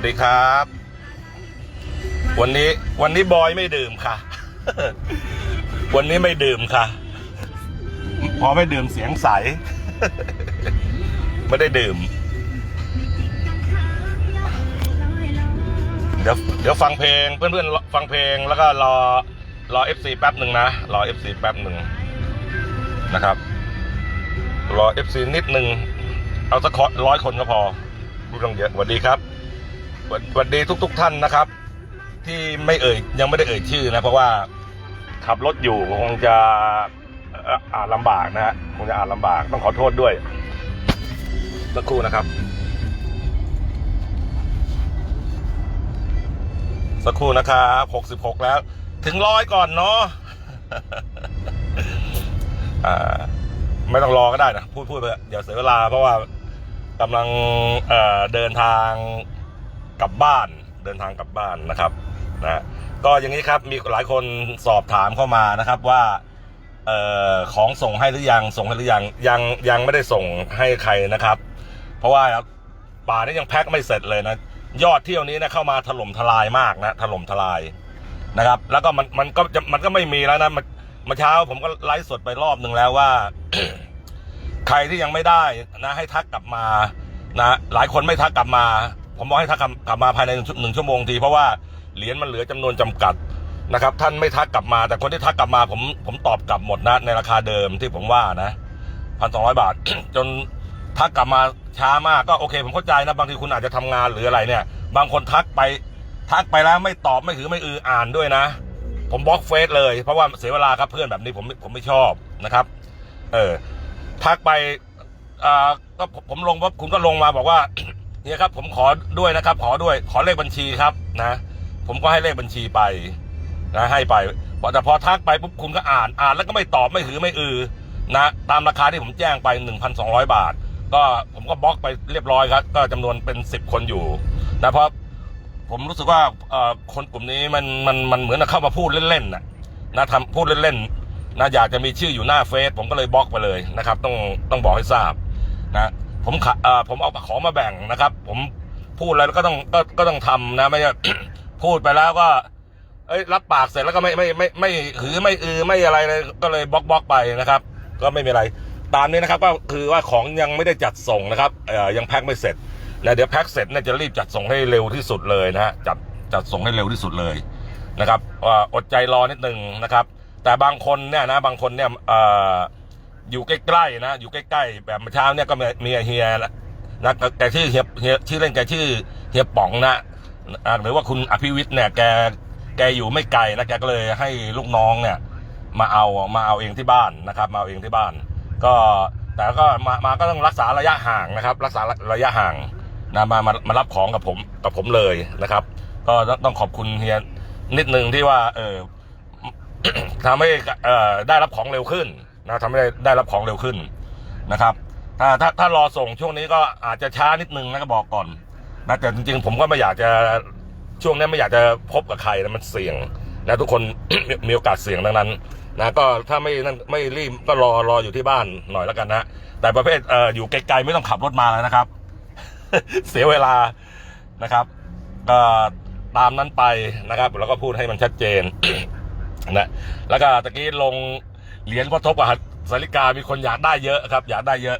วัสดีครับ วันนี้วันนี้บอยไม่ดื่มค่ะ วันนี้ไม่ดื่มค่ะ พอไม่ดื่มเสียงใส ไม่ได้ดื่ม เดี๋ยวเดี๋ยวฟังเพลงเพื่อนๆฟังเพลงแล้วก็รอรอ FC แป๊บหนึ่งนะ รอ FC แป๊บหนึ่งนะครับ รอ FC นิดหนึ่งเอาสักร้อยคนก็พอ ไม่ต้องเยอะสวัสดีครับ สวัสวัสดีทุกๆท่านนะครับ ที่ไม่เอ่ยยังไม่ได้เอ่ยชื่อนะเพราะว่าขับรถอยู่คงจะอ่านลำบากนะฮะคงจะอ่านลำบากต้องขอโทษด้วยสักครู่นะครับ สักครู่นะครับหกสิบหกแล้ว ถึงร้อยก่อนเนาะไม่ต้องรอก็ได้นะพูดพูดไปเดี๋ยวเสียเวลาเพราะว่ากำลังเดินทาง กลับบ้านเดินทางกลับบ้านนะครับนะก็อย่างนี้ครับมีหลายคนสอบถามเข้ามานะครับว่าเอ่อของส่งให้หรือยังส่งให้หรือยังยังยังไม่ได้ส่งให้ใครนะครับ เพราะว่าป่านี้ยังแพ็คไม่เสร็จเลยนะยอดเที่ยวนี้นะเข้ามาถล่มทลายมากนะถล่มทลายนะครับ แล้วก็มันมันก็จะมันก็ไม่มีแล้วนะมันมื่อเช้าผมก็ไลฟ์สดไปรอบหนึ่งแล้วว่า ใครที่ยังไม่ได้นะให้ทักกลับมานะหลายคนไม่ทักกลับมา ผมบอกให้ทักกลับมาภายในหนึ่งชั่วโมงทีเพราะว่าเหรียญมันเหลือจำนวนจำกัดนะครับ ท่านไม่ทักกลับมา แต่คนที่ทักกลับมาผมผมตอบกลับหมดนะ ในราคาเดิมที่ผมว่านะพันสองร้อยบาท จนทักกลับมาช้ามากก็โอเค ผมเข้าใจนะบางทีคุณอาจจะทำงานหรืออะไรเนี่ย บางคนทักไปทักไปแล้วไม่ตอบไม่ถือไม่อืออ่านด้วยนะ ผมบล็อกเฟซเลยเพราะว่าเสียเวลาครับเพื่อนแบบนี้ผมผมไม่ชอบนะครับ เออทักไปอ่าก็ผมลงปุ๊บคุณก็ลงมาบอกว่า เนี่ยครับผมขอด้วยนะครับ ขอด้วยขอเลขบัญชีครับนะ ผมก็ให้เลขบัญชีไปนะให้ไปแต่พอทักไปปุ๊บคุณก็อ่านอ่านแล้วก็ไม่ตอบไม่หือไม่อือนะตามราคาที่ผมแจ้งไป 1,200 บาท ก็ผมก็บล็อกไปเรียบร้อยครับ ก็จำนวนเป็น 10 คนอยู่นะเพราะผมรู้สึกว่าเอ่อคนกลุ่มนี้มันมันมันเหมือนเข้ามาพูดเล่นๆนะนะทำพูดเล่นๆนะอยากจะมีชื่ออยู่หน้าเฟซผมก็เลยบล็อกไปเลยนะครับ ต้องต้องบอกให้ทราบนะ ผมขะเอ่อผมเอาของมาแบ่งนะครับ ผมพูดอะไรแล้วก็ต้องก็ก็ต้องทำนะ ไม่ใช่ พูดไปแล้วก็ เอ้ยรับปากเสร็จแล้วก็ไม่ไม่ไม่ไม่หือไม่อือไม่อะไรเลยก็เลยบล็อกบล็อกไปนะครับ ก็ไม่มีอะไร ตามนี้นะครับก็คือว่าของยังไม่ได้จัดส่งนะครับเอ่อยังแพ็คไม่เสร็จนะเดี๋ยวแพ็คเสร็จเนี่ยจะรีบจัดส่งให้เร็วที่สุดเลยนะฮะจัดจัดส่งให้เร็วที่สุดเลยนะครับอ่าอดใจรอนิดนึงนะครับ แต่บางคนเนี่ยนะบางคนเนี่ยเอ่อ อยู่ใกล้ๆนะ อยู่ใกล้ๆแบบเมื่อเช้าเนี่ยก็มีมีเฮียนะนะแกชื่อเฮียเฮียชื่อเล่นแกชื่อเฮียป๋องนะหรือว่าคุณอภิวิทย์เนี่ยแกแกอยู่ไม่ไกลนะแกก็เลยให้ลูกน้องเนี่ย มาเอามาเอาเองที่บ้านนะครับ มาเอาเองที่บ้าน ก็แต่ก็มามาก็ต้องรักษาระยะห่างนะครับ รักษาระยะห่างนะมามามารับของกับผมกับผมเลยนะครับ ก็ต้องต้องขอบคุณเฮียนิดนึงที่ว่า เออทำให้เอ่อได้รับของเร็วขึ้น นะทำให้ได้รับของเร็วขึ้นนะครับ ถ้าถ้าถ้ารอส่งช่วงนี้ก็อาจจะช้านิดนึงนะก็บอกก่อนนะแต่จริงๆ ผมก็ไม่อยากจะช่วงนี้ไม่อยากจะพบกับใครนะมันเสี่ยงนะทุกคนมีมีโอกาสเสี่ยงดังนั้นนะก็ถ้าไม่นั่นไม่รีบก็รอรออยู่ที่บ้านหน่อยแล้วกันนะแต่ประเภทเอ่ออยู่ไกลๆไม่ต้องขับรถมาแล้วนะครับ เสียเวลานะครับก็ตามนั้นไปนะครับ แล้วก็พูดให้มันชัดเจนนะแล้วก็ตะกี้ลง เหรียญพ่อทบกับสาริกามีคนอยากได้เยอะครับ อยากได้เยอะ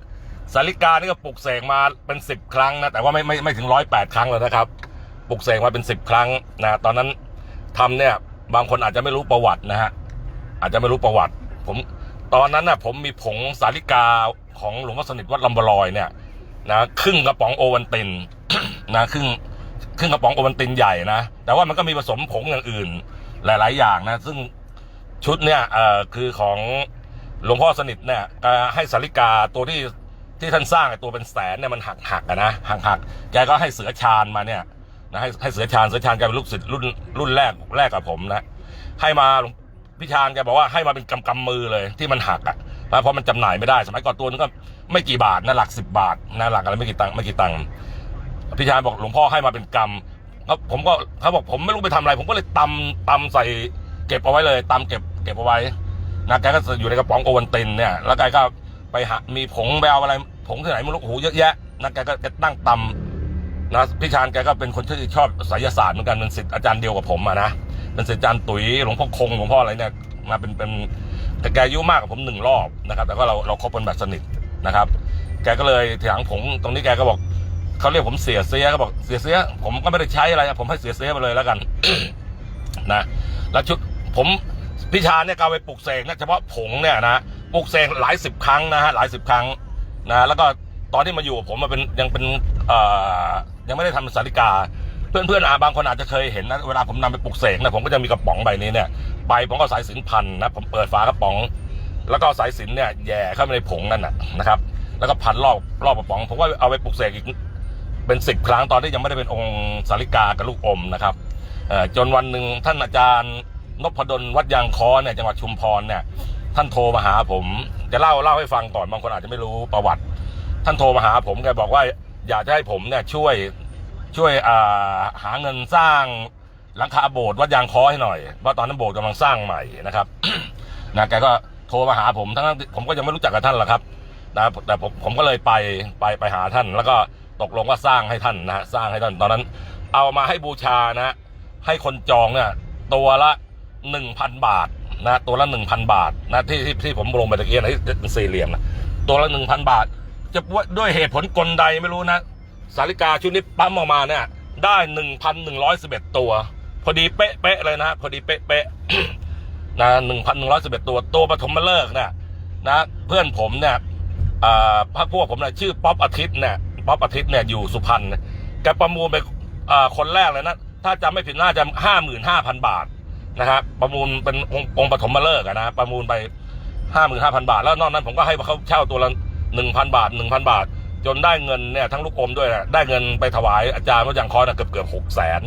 สาริกานี่ก็ปลุกเสกมาเป็นสิบครั้งนะแต่ว่าไม่ไม่ไม่ถึงร้อยแปดครั้งแล้วนะครับปลุกเสกมาเป็นสิบครั้งนะตอนนั้นทำเนี่ยบางคนอาจจะไม่รู้ประวัตินะฮะอาจจะไม่รู้ประวัติ ผมตอนนั้นนะผมมีผงสาลิกาของหลวงพ่อสนิทวัดลำบลอยเนี่ยนะครึ่งกระป๋องโอวันตินนะครึ่งครึ่งกระป๋องโอวันตินใหญ่นะแต่ว่ามันก็มีผสมผงอย่างอื่นหลาย ๆ อย่างนะ ซึ่ง ชุดเนี่ยเอ่อคือของหลวงพ่อสนิทเนี่ยให้สาริกาตัวที่ที่ท่านสร้างไอ้ตัวเป็นแสนเนี่ยมันหักหักอะนะหักหักแกก็ให้เสือชาญมาเนี่ยนะให้ให้เสือชาญเสือชาญแกเป็นลูกศิษย์รุ่นรุ่นแรกแรกกับผมนะให้มาหลวงพี่ชาญแกบอกว่าให้มาเป็นกำกำมือเลยที่มันหักอะนะเพราะมันจำหน่ายไม่ได้สมัยก่อนตัวนึงก็ไม่กี่บาทนะหลักสิบบาทนะหลักอะไรไม่กี่ตังค์ไม่กี่ตังค์พี่ชาญบอกหลวงพ่อให้มาเป็นกำแล้วผมก็เขาบอกผมไม่รู้ไปทำอะไร ผมก็เลยตำตำใส่ เก็บเอาไว้เลยตำเก็บเก็บเอาไว้นะแกก็อยู่ในกระป๋องโอวันตินเนี่ยแล้วแกก็ไปหามีผงไปเอาอะไร ผงที่ไหนไม่รู้โอ้โหเยอะแยะนะแกก็แกตั้งตำนะพี่ชานแกก็เป็นคนที่ชอบไสยศาสตร์เหมือนกันเป็นศิษย์อาจารย์เดียวกับผมอะนะเป็นศิษย์อาจารย์ตุ๋ยหลวงพ่อคงหลวงพ่ออะไรเนี่ยมาเป็นเป็นแต่แกอายุมากกว่าผมหนึ่งรอบนะครับ แต่ก็เราเราคบกันแบบสนิทนะครับ แกก็เลยถางผมตรงนี้แกก็บอกเขาเรียกผมเสียเสียก็บอกเสียเสียผมก็ไม่ได้ใช้อะไรผมให้เสียเสียไปเลยแล้วกันนะแล้วชุด ผมพี่ชาเนี่ยก็เอาไปปลุกเสกนะเฉพาะผงเนี่ยนะปลุกเสกหลายสิบครั้งนะฮะหลายสิบครั้งนะแล้วก็ตอนที่มาอยู่กับผมมาเป็นยังเป็นยังไม่ได้ทำสาริกา เพื่อนเพื่อนๆอาบางคนอาจจะเคยเห็นนะเวลาผมนำไปปลุกเสกนะผมก็จะมีกระป๋องใบนี้เนี่ยใบผมก็สายสินพันนะผมเปิดฝากระป๋อง แล้วก็สายสินเนี่ยแย่เข้าไปในผงนั่นนะนะครับแล้วก็พันรอบรอบกระป๋อง ผมก็เอาไปปลุกเสกอีกเป็นสิบครั้งตอนที่ยังไม่ได้เป็นองค์สาริกากับลูกอมนะครับจนวันหนึ่งท่านอาจารย์ นพดลวัดยางคอเนี่ยจังหวัดชุมพรเนี่ยท่านโทรมาหาผม จะเล่าเล่าให้ฟังก่อนบางคนอาจจะไม่รู้ประวัติ ท่านโทรมาหาผมแกบอกว่าอยากจะให้ผมเนี่ยช่วยช่วยาหาเงินสร้างหลังคาโบสถ์วัดยางคอให้หน่อยเพราตอนนั้นโบสถ์กำลังสร้างใหม่นะครับนะแกก็โทรมาหาผมทั้งๆที่ผมก็ยังไม่รู้จักกับท่านหรอกครับนะแต่ผมผมก็เลยไปไปไปหาท่าน แล้วก็ตกลงว่าสร้างให้ท่านนะสร้างให้ท่านตอนนั้น เอามาให้บูชานะ ให้คนจองเนี่ยตัวละ หนึ่งพันบาทนะตัวละหนึ่งพันบาทนะที่ที่ที่ผมลงไปตะเกียนะที่เป็นสี่เหลี่ยมนะตัวละหนึ่งพันบาท จะด้วยเหตุผลกลใดไม่รู้นะสาริกาชุดนี้ปั๊มออกมาเนี่ย ได้หนึ่งพันหนึ่งร้อยสิบเอ็ดตัว พอดีเป๊ะเป๊ะเลยนะพอดีเป๊ะเป๊ะนะหนึ่งพันหนึ่งร้อยสิบเอ็ดตัวตัวปฐมฤกษ์เนี่ยนะเพื่อนผมเนี่ยอ่าพักพวกผมเนี่ยชื่อป๊อปอาทิตย์เนี่ยป๊อปอาทิตย์เนี่ยอยู่สุพรรณแกประมูลไปอ่าคนแรกเลยนะ ถ้าจำไม่ผิดน่าจะห้าหมื่นห้าพันบาท นะครับประมูลเป็นองค์งปฐมฤกษ์อะนะประมูลไปห้าหมื่นห้าพันบาท แล้วนอกนั้นผมก็ให้เขาเช่าตัวละหนึ่งพันบาทหนึ่งพันบาท จนได้เงินเนี่ยทั้งลูกอมด้วยนะได้เงินไปถวายอาจารย์วัดยังคอนะเกือบเกือบหกแสน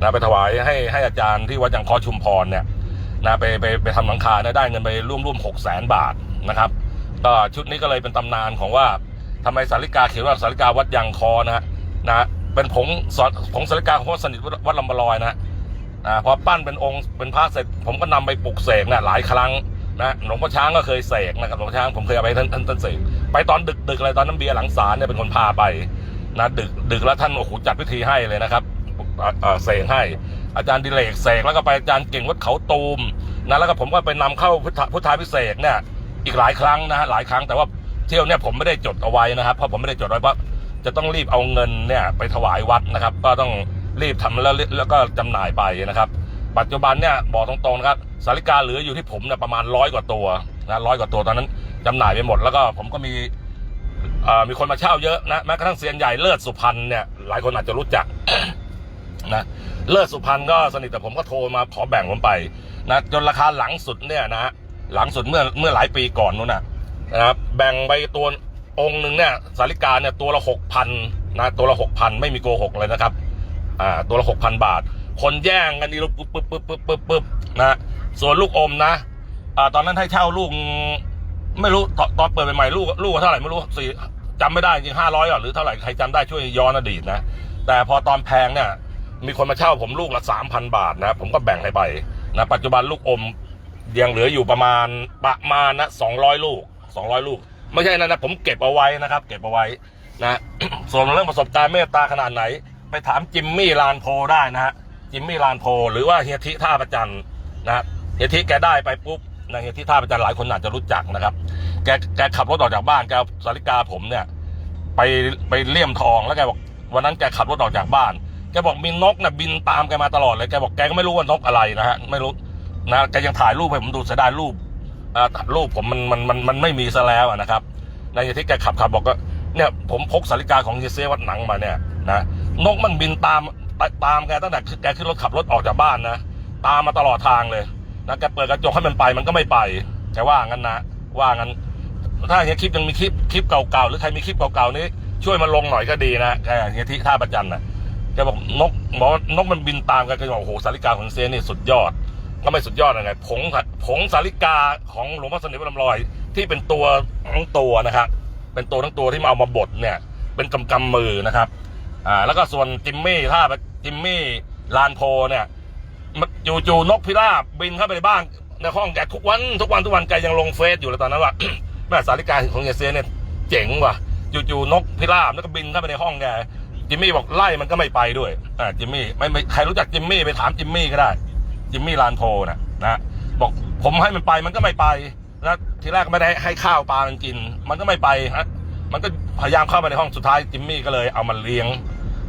นะไปถวายให้ให้อาจารย์ที่วัดยังคอชุมพรเนี่ยนะไปไปไปทำหลังคานี่ยได้เงินไปร่วมร่วมหกแสนบาทนะครับก็ชุดนี้ก็เลยเป็นตำนานของว่าทำไมสาริกาเขียนว่าสาริกาวัดยังคอนะฮะนะเป็นผงสอนผงสาริกาของพรสนิทวัดลำบะลอยนะ อ่าพอปั้นเป็นองค์เป็นพระเสร็จ ผมก็นำไปปลุกเสกนะหลายครั้งนะหลวงพ่อช้างก็เคยเสกนะครับหลวงพ่อช้างผมเคยเอาไปท่านท่านท่านเสกไปตอนดึกดึกอะไรตอนน้ำเบียร์หลังศาลเนี่ยเป็นคนพาไปนะดึกดึกแล้วท่านโอ้โหจัดพิธีให้เลยนะครับเสกให้ อาจารย์ดิเลกเสกแล้วก็ไปอาจารย์เก่งวัดเขาตูมนะแล้วก็ผมก็ไปนำเข้าพุทธพุทธาพิเศษเนี่ยอีกหลายครั้งนะฮะหลายครั้งแต่ว่าเที่ยวเนี่ยผมไม่ได้จดเอาไว้นะครับเพราะผมไม่ได้จดไว้เพราะจะต้องรีบเอาเงินเนี่ยไปถวายวัดนะครับ ก็ต้อง รีบทำแล้วแล้วก็จำหน่ายไปนะครับ ปัจจุบันเนี่ยบอกตรงๆนะครับสาริกาเหลืออยู่ที่ผมเนี่ยประมาณร้อยกว่าตัวนะร้อยกว่าตัวตอนนั้นจำหน่ายไปหมด แล้วก็ผมก็มีมีคนมาเช่าเยอะนะแม้กระทั่งเซียนใหญ่เลิศสุพรรณเนี่ยหลายคนอาจจะรู้จักนะเลิศสุพรรณก็สนิทแต่ผมก็โทรมาขอแบ่งผมไปนะจนราคาหลังสุดเนี่ยนะหลังสุดเมื่อเมื่อหลายปีก่อนนู้นนะนะครับแบ่งไปตัวองค์หนึ่งเนี่ยสาริกาเนี่ยตัวละหกพันนะตัวละหกพันไม่มีโกหกเลยนะครับ อ่าตัวละหกพันบาท คนแย่งกันดีปึ๊บปึ๊บปึ๊บปึ๊บปึ๊บปึ๊บนะส่วนลูกอมนะอ่าตอนนั้นให้เช่าลูก ไม่รู้ตอนตอนเปิดใหม่ๆลูกลูกเท่าไหร่ไม่รู้สี่จำไม่ได้จริงห้าร้อยหรือเท่าไหร่ใครจำได้ช่วยย้อนอดีตนะแต่พอตอนแพงเนี่ยมีคนมาเช่าผมลูกละสามพันบาทนะผมก็แบ่งให้ไปนะปัจจุบันลูกอมยังเหลืออยู่ประมาณประมาณนะสองร้อยลูกสองร้อยลูก ไม่ใช่นะนะผมเก็บเอาไว้นะครับ เก็บเอาไว้นะส่วนเรื่องประสบการณ์เมตตาขนาดไหน ไปถามจิมมี่ลานโพได้นะฮะจิมมี่ลานโพ หรือว่าเฮียทิท่าประจันนะเฮียทิแกได้ไปปุ๊บนะเฮียทิท่าประจันหลายคนอาจจะรู้จักนะครับ แกแกขับรถออกจากบ้านแกสาริกาผมเนี่ย ไปไปเลี่ยมทองแล้วแกบอกวันนั้นแกขับรถออกจากบ้านแกบอกมีนกนะบินตามแกมาตลอดเลยแกบอกแกก็ไม่รู้ว่านกอะไรนะฮะไม่รู้นะแกยังถ่ายรูปให้ผมดูเสียดายรูปอ่ารูปผมมันมันมันมันไม่มีซะแล้วนะครับในที่แกขับขับบอกก็เนี่ยผมพกสาริกาของเยเซวัดหนังมาเนี่ยนะ นกมันบินตามตามแกตั้งแต่แกขึ้นรถขับรถออกจากบ้านนะตามมาตลอดทางเลยนะแกเปิดกระจกให้มันไปมันก็ไม่ไปแกว่างั้นนะว่างั้น ถ้าเฮียคลิปยังมีคลิปคลิปเก่าๆหรือใครมีคลิปเก่าๆนี้ ช่วยมาลงหน่อยก็ดีนะแกเฮียที่ท่าประจันนะแกบอกนกบอกนกมันบินตามกันแกบอกโอ้โหสาริกาของเซียนนี่สุดยอด ก็ไม่สุดยอดอะไรผงผงสาริกาของหลวงพ่อสนิทวัดลำลอย ที่เป็นตัวทั้งตัวนะครับเป็นตัวทั้งตัวที่มาเอามาบดเนี่ย เป็นกำกำมือนะครับ อ่าแล้วก็ส่วนจิมมี่ท่าจิมมี่ลานโพเนี่ยมันจู่ๆนกพิราบบินเข้าไปในบ้านในห้องแกทุกวันทุกวันทุกวันแกยังลงเฟซอยู่เลยตอนนั้นว่าแม่สาริกาของเยเซียเนี่ยเจ๋งว่ะจู่ๆนกพิราบแล้วก็บินเข้าไปในห้องแกจิมมี่บอกไล่มันก็ไม่ไปด้วยอ่าจิมมี่ไม่ไม่ใครรู้จักจิมมี่ไปถามจิมมี่ก็ได้จิมมี่ลานโพนะนะบอกผมให้มันไปมันก็ไม่ไปนะทีแรกไม่ได้ให้ข้าวปลามันกิน มันก็ไม่ไปฮะมันก็พยายามเข้ามาในห้องสุดท้ายจิมมี่ก็เลยเอามันเลี้ยง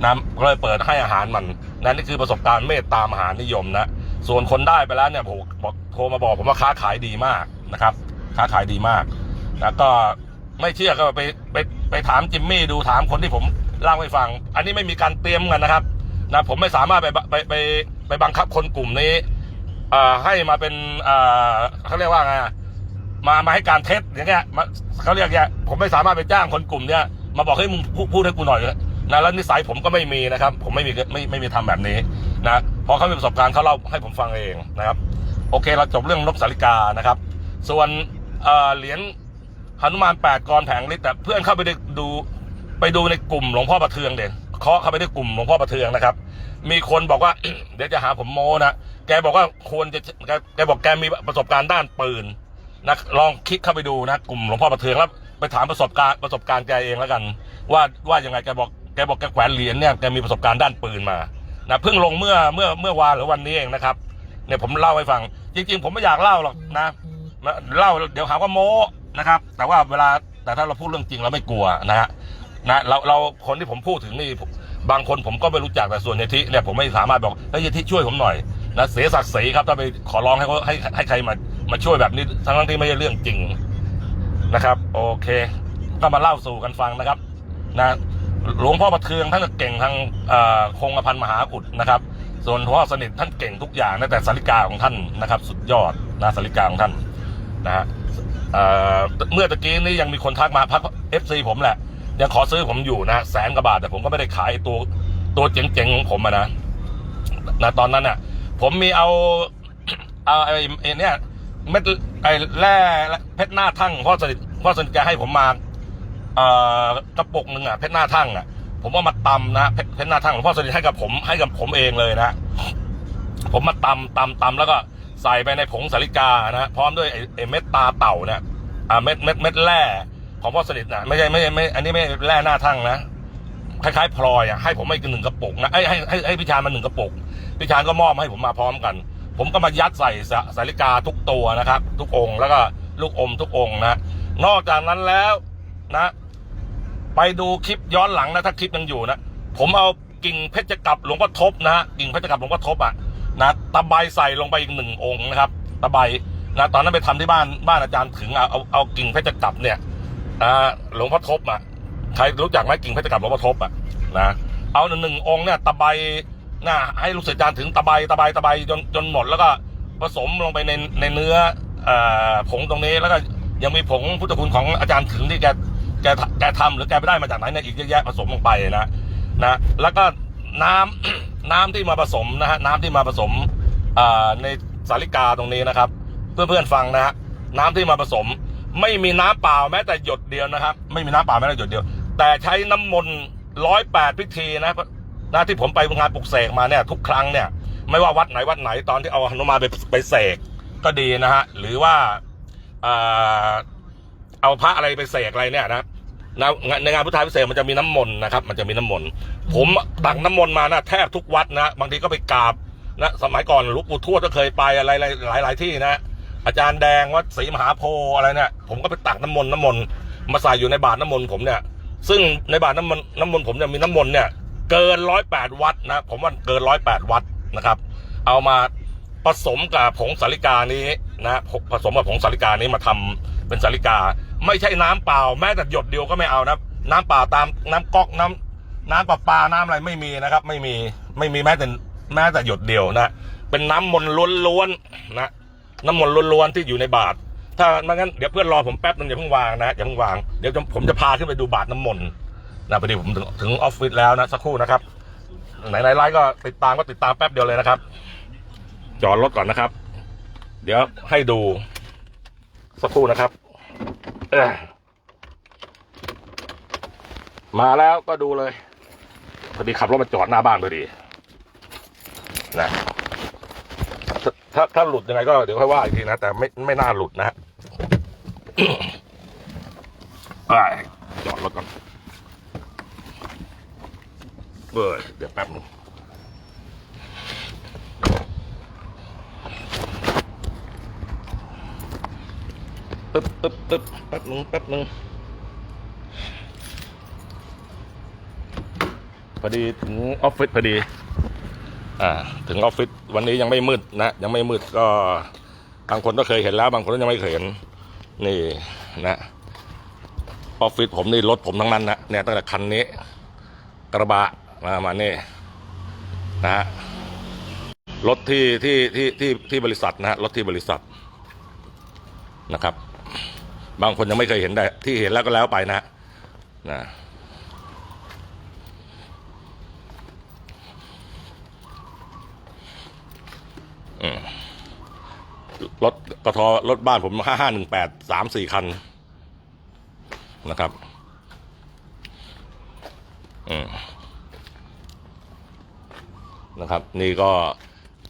นะก็เลยเปิดให้อาหารมันนั่นนี่คือประสบการณ์เมตตามหานิยมนะส่วนคนได้ไปแล้วเนี่ยผมบอกโทรมาบอกผมว่าค้าขายดีมากนะครับ ค้าขายดีมาก แล้วก็ไม่เชื่อก็ไปไปไปถามจิมมี่ดูถามคนที่ผมเล่าให้ฟัง อันนี้ไม่มีการเตรียมกันนะครับนะผมไม่สามารถไปไปไปไปบังคับคนกลุ่มนี้เอ่อให้มาเป็นเอ่อเขาเรียกว่าไงมามาให้การเท็จอย่างเงี้ยมาเขาเรียกอย่างผมไม่สามารถไปจ้างคนกลุ่มเนี้ยมาบอกให้มึงพูดพูดให้กูหน่อย นะแล้วนิสัยผมก็ไม่มีนะครับ ผมไม่มีไม่ไม่มีทำแบบนี้นะพราะเขามีประสบการณ์เขาเล่าให้ผมฟังเองนะครับ โอเคเราจบเรื่องนกสาริกานะครับ ส่วนเอ่อเหรียญหนุมานแปดกรแผงฤทธิ์แต่เพื่อนเข้าไปด้ดูไปดูในกลุ่มหลวงพ่อประเทืองเด่นเคาะเข้าไปในกลุ่มหลวงพ่อประเทืองนะครับ มีคนบอกว่าเดี๋ยวจะหาผมโมนะแกบอกว่าควรจะแกแกบอกแกมีประสบการณ์ด้านปืนนะลองคลิกเข้าไปดูนะกลุ่มหลวงพ่อประเทืองแล้วไปถามประสบการณ์ประสบการณ์แกเองแล้วกัน ว่าว่ายังไงแกบอก แกบอกแกแขวนเหรียญเนี่ยแกมีประสบการณ์ด้านปืนมานะเพิ่งลงเมื่อเมื่อเมื่อวานหรือวันนี้เองนะครับเนี่ยผมเล่าให้ฟัง จริง ๆ ผมไม่อยากเล่าหรอกนะเล่าเดี๋ยวหาว่าโม้นะครับ แต่ว่าเวลาแต่ถ้าเราพูดเรื่องจริงเราไม่กลัวนะฮะนะเราเราคนที่ผมพูดถึงนี่บางคนผมก็ไม่รู้จักแต่ส่วนยายทิเนี่ยผมไม่สามารถบอกเฮ้ยยทิช่วยผมหน่อยนะเสียศักดิ์ศรีครับถ้าไปขอร้องให้เขาให้ให้ใครมามาช่วยแบบนี้ทั้งที่ไม่ใช่เรื่องจริงนะครับ โอเค ก็มาเล่าสู่กันฟังนะครับ นะ หลวงพ่อประเทืองท่านก็เก่งทางคงกระพันมหาอุดนะครับ ส่วนหลวงพ่อสนิทท่านเก่งทุกอย่างนะแต่สาริกาของท่านนะครับ สุดยอดนะสาริกาของท่านนะฮะเมื่อตะกี้นี้ยังมีคนทักมาพักเอฟซีผมแหละ ยังขอซื้อผมอยู่นะแสนกว่าบาทแต่ผมก็ไม่ได้ขายตัวตัวเจ๋งๆของผมนะนะตอนนั้นน่ะ ผมมีเอาเอาไอ้เนี่ยเม็ดไอ้แร่เพชรหน้าทั่งพ่อสนิทพ่อสนิทแกให้ผมมา กระปุกหนึ่งอะเพชรหน้าทั่งอะ ผมว่ามาตำนะเพชรเพชรหน้าทั่งหลวงพ่อสนิทให้กับผมให้กับผมเองเลยนะผมมาตำตำตำแล้วก็ใส่ไปในผงสาลิกานะพร้อมด้วยไอ้เม็ดตาเต่าเนี่ยอ่าเม็ดเม็ดเม็ดแร่ของพ่อสนิทนะไม่ใช่ไม่ใช่ไม่อันนี้ไม่แร่หน้าทั่งนะคล้ายๆพลอยอะให้ผมไม่หนึ่งกระปุกนะให้ให้ให้ให้พี่ชานมาหนึ่งกระปุกพี่ชานก็มอบมาให้ผมมาพร้อมกัน ผมก็มายัดใส่สาสาลิกาทุกตัวนะครับ ทุกองค์แล้วก็ลูกอมทุกองค์นะ นอกจากนั้นแล้วนะ ไปดูคลิปย้อนหลังนะถ้าคลิปยังอยู่นะผมเอากิ่งเพชรกับหลวงพ่อทบนะฮะกิ่งเพชรกับหลวงพ่อทบอะนะตะไบใส่ลงไปอีกหนึ่งองค์นะครับ ตะไบนะตอนนั้นไปทำที่บ้านบ้านอาจารย์ถึงเอาเอาเอากิ่งเพชรกับเนี่ยอ่าหลวงพ่อทบอะใครรู้จักไหมกิ่งเพชรกับหลวงพ่อทบอะนะเอาหนึ่งองค์เนี่ยตะไบน่าให้ลูกศิษย์อาจารย์ถึงตะไบตะไบตะไบจนจนหมดแล้วก็ผสมลงไปในในเนื้อผงตรงนี้แล้วก็ยังมีผงพุทธคุณของอาจารย์ถึงที่แก กแกทำหรือแกไปได้มาจากไหนเนี่ยอีกเยอะแยะผสมลงไปนะนะแล้วก็น้ำน้ำที่มาผสมนะฮะน้ำที่มาผสมในสาลิกาตรงนี้นะครับ เพื่อนเพื่อนๆฟังนะฮะน้ำที่มาผสม ไม่มีน้ำเปล่าแม้แต่หยดเดียวนะครับ ไม่มีน้ำเปล่าแม้แต่หยดเดียว แต่ใช้น้ำมนต์ร้อยแปดพิธีนะนะที่ผมไปงานปลุกเสกมาเนี่ยทุกครั้งเนี่ยไม่ว่าวัดไหนวัดไหนตอนที่เอาหนุมาไปไปเสกก็ดีนะฮะหรือว่าเอาพระอะไรไปเสกอะไรเนี่ยนะ นะในงานพุทธาพิเศษกมันจะมีน้ำมนต์นะครับ มันจะมีน้ำมนต์ผมตักน้ำมนต์มานะแทบทุกวัดนะบางทีก็ไปกราบนะสมัยก่อนหลวงปู่ทวดก็เคยไปอะไรหลายหลายที่นะ อาจารย์แดงวัดศรีมหาโพธิ์อะไรเนี่ยผมก็ไปตักน้ำมนต์น้ำมนต์มาใส่อยู่ในบาตรน้ำมนต์ผมเนี่ย ซึ่งในบาตรน้ำมนต์น้ำมนต์ผมเนี่ยมีน้ำมนต์เนี่ยเกินร้อยแปดวัดนะผมว่าเกินร้อยแปดวัดนะครับ เอามาผสมกับผงสาลิกานี้นะผสมกับผงสาลิกานี้มาทำ เป็นสาลิกา ไม่ใช่น้ำเปล่า แม้แต่หยดเดียวก็ไม่เอานะน้ำเปล่าตามน้ำก๊อกน้ำน้ำประปาน้ำอะไรไม่มีนะครับ ไม่มีไม่มีแม้แต่แม้แต่หยดเดียวนะเป็นน้ำมนต์ล้วนๆนะน้ำมนต์ล้วนๆที่อยู่ในบาทถ้าไม่งั้นเดี๋ยวเพื่อนรอผมแป๊บนึงอย่าเพิ่งวางนะอย่าเพิ่งวางเดี๋ยวผมจะพาขึ้นไปดูบาทน้ำมนต์นะพอดีผมถึงถึงออฟฟิศแล้วนะสักครู่นะครับไหนไหนไลฟ์ก็ติดตามก็ติดตามแป๊บเดียวเลยนะครับ จอดรถก่อนนะครับ เดี๋ยวให้ดู สักครู่นะครับ มาแล้วก็ดูเลย พอดีขับรถมาจอดหน้าบ้านพอดีนะถ้าถ้าถ้าหลุดยังไงก็เดี๋ยวค่อยว่าอีกทีนะ แต่ไม่ไม่น่าหลุดนะฮะไปจอดรถก่อนเปิดเดี๋ยวแป๊บนึง ปึ๊บปึ๊บปึ๊บแป๊บหนึงแป๊บหนึงพอดีถึงออฟฟิศพอดี อ่า ถึงออฟฟิศวันนี้ยังไม่มืดนะยังไม่มืดก็บางคนก็เคยเห็นแล้ว บางคนก็ยังไม่เคยเห็น นี่นะออฟฟิศผมนี่รถผมทั้งนั้นนะเนี่ยตั้งแต่คันนี้ กระบะมามาเนี่ยนะฮะรถที่ที่ที่ที่ที่บริษัทนะฮะรถที่บริษัทนะครับ บางคนยังไม่เคยเห็นได้ ที่เห็นแล้วก็แล้วไปนะนะอืมรถกทรถบ้านผมห้าห้าหนึ่งแปดสามสี่คันนะครับ อืมนะครับ นี่ก็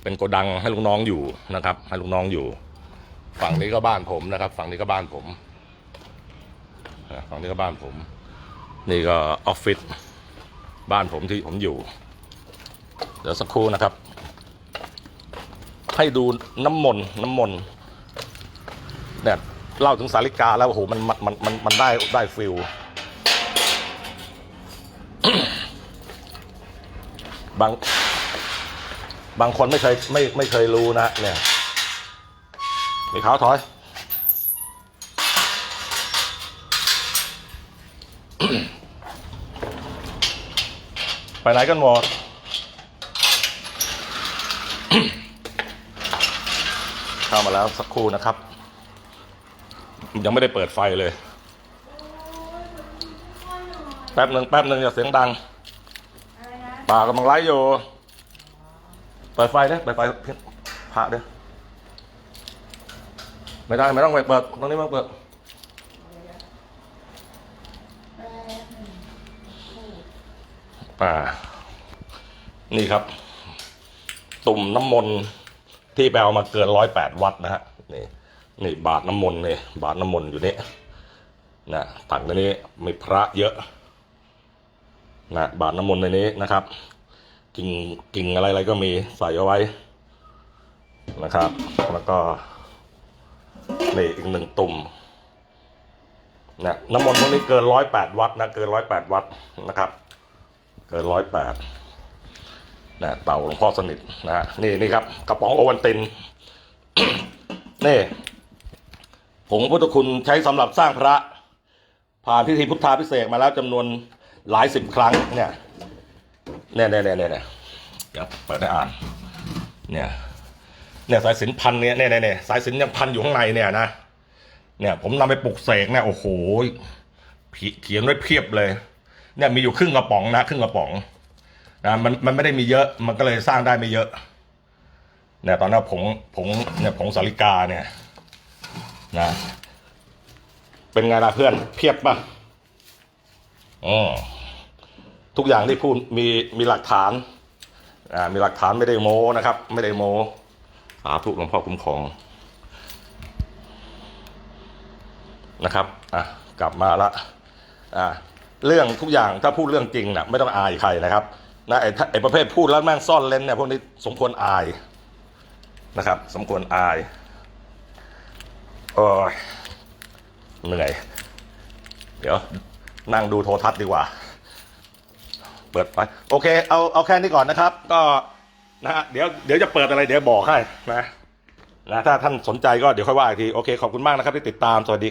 เป็นโกดังให้ลูกน้องอยู่นะครับ ให้ลูกน้องอยู่ ฝั่งนี้ก็บ้านผมนะครับ ฝั่งนี้ก็บ้านผม ฝั่งนี้ก็บ้านผม นี่ก็ออฟฟิศบ้านผมที่ผมอยู่ เดี๋ยวสักครู่นะครับ ให้ดูน้ำมนต์น้ำมนต์เนี่ยเล่าถึงสาริกาแล้วโอ้โหมันมันมันมันมันได้ได้ฟิลบางบางคนไม่เคยไม่ไม่เคยรู้นะเนี่ยมีขาถอย ไปไหนกันหมดเข้ามาแล้วสักครู่นะครับ ยังไม่ได้เปิดไฟเลย แป๊บหนึ่งแป๊บหนึ่งอย่าเสียงดังป่ากำลังไลฟ์อยู่ เปิดไฟเด้เปิดไฟพระเด้อไม่ได้ไม่ต้องไปเปิดตรงนี้มันเปิด อ่า นี่ครับ ตุ่มน้ำมนต์ที่ไปเอามาเกินร้อยแปดวัตต์นะฮะนี่นี่บาทน้ำมนต์นี่บาทน้ำมนต์อยู่นี่นะตักในนี้มีพระเยอะนะบาทน้ำมนต์ในนี้นะครับ กิ่งกิ่งอะไรอะไรก็มีใส่เอาไว้นะครับ แล้วก็นี่อีกหนึ่งตุ่มนะน้ำมนต์พวกนี้เกินร้อยแปดวัตต์นะเกินร้อยแปดวัตต์นะครับ เกินร้อยแปดนะเต่าหลวงพ่อสนิทนะฮะนี่นี่ครับกระป๋องโอวันตินนี่ผงพุทธคุณใช้สำหรับสร้างพระ ผ่านพิธีพุทธาพิเศษมาแล้วจำนวนหลายสิบครั้งเนี่ยเนี่ยเนี่ยเนี่ยเนี่ยเดี๋ยวเปิดให้อ่านเนี่ยเนี่ยสายสินพันเนี่ยเนี่ยเนี่ยสายสินยังพันอยู่ข้างในเนี่ยนะเนี่ยผมนำไปปลุกเสกเนี่ยโอ้โหเขียนไว้เพียบเลย เนี่ยมีอยู่ครึ่งกระป๋องนะครึ่งกระป๋องนะมันมันไม่ได้มีเยอะมันก็เลยสร้างได้ไม่เยอะเนี่ยตอนนั้นผงผงเนี่ยผงสาลิกาเนี่ยนะเป็นไงล่ะเพื่อนเพียบป่ะอ๋อทุกอย่างที่พูดมีมีหลักฐานอ่ามีหลักฐานไม่ได้โม้นะครับ ไม่ได้โม้สาธุหลวงพ่อคุ้มครองนะครับอะกลับมาละอ่า เรื่องทุกอย่างถ้าพูดเรื่องจริงนะไม่ต้องอายใครนะครับนะไอ้ไอ้ประเภทพูดแล้วแม่งซ่อนเลนเนี่ยพวกนี้สมควรอายนะครับ สมควรอายโอ้ยเหนื่อย เดี๋ยวนั่งดูโทรทัศน์ดีกว่า เปิดไปโอเค เอาเอาแค่นี้ก่อนนะครับ ก็นะฮะเดี๋ยวเดี๋ยวจะเปิดอะไรเดี๋ยวบอกให้นะนะถ้าท่านสนใจก็เดี๋ยวค่อยว่าอีกที โอเค ขอบคุณมากนะครับที่ติดตาม สวัสดี